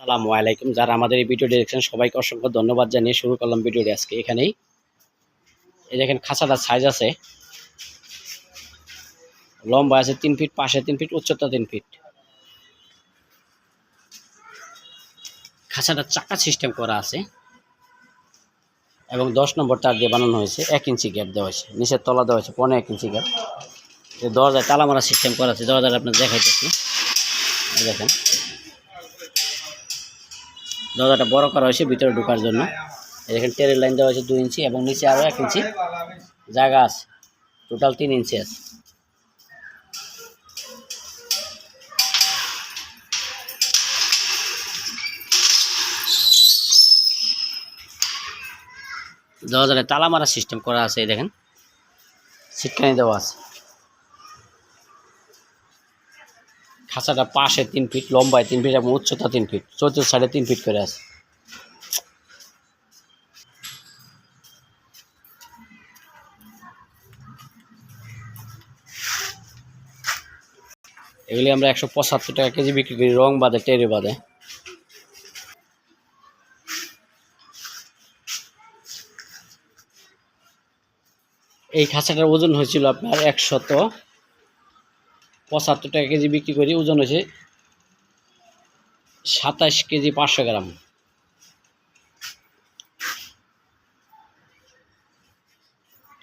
আসসালামু আলাইকুম। যারা আমাদের এই ভিডিওটি দেখছেন, সবাইকে অসংখ্য ধন্যবাদ জানিয়ে শুরু করলাম ভিডিওটি আজকে এখানেই। এই দেখেন খাঁচাটার সাইজ আছে। লম্বা আছে তিন ফিট পাশে তিন ফিট উচ্চতা তিন ফিট খাঁচাটার চাকা সিস্টেম করা আছে এবং দশ নম্বর তার দিয়ে বানানো হয়েছে, এক ইঞ্চি গ্যাপ দেওয়া হয়েছে। নিচের তলা দেওয়া হয়েছে পনেরো এক ইঞ্চি গ্যাপ দরজায় তালা মারা সিস্টেম করা আছে। দরজাটা আপনার দেখাইতেছি। দেখেন। দরজাটা বড় করা হয়েছে, ভিতরে ঢোকার জন্য। এই দেখেন টেরের লাইন দেওয়া হয়েছে দুই ইঞ্চি এবং নিচে আরও এক ইঞ্চি জায়গা আছে, টোটাল তিন ইঞ্চি আছে। দরজাটা তালা মারা সিস্টেম করা আছে দেখেন। সিটকানি দেওয়া আছে। খাঁচাটা পাশে তিন ফিট, লম্বায় তিন ফিট এবং উচ্চতা তিন ফিট। চতুর্থ সাইডে তিন ফিট করে আছে। এগুলি আমরা একশো পঁচাত্তর টাকা কেজি বিক্রি করি, রং বাদে টেরে বাদে। এই খাঁচাটার ওজন হয়েছিল আপনার একশত পঁচাত্তর টাকা কেজি বিক্রি করি, ওজন হয়েছে সাতাশ কেজি পাঁচশো গ্রাম।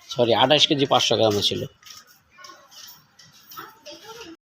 সরি আঠাশ কেজি পাঁচশো গ্রাম ছিল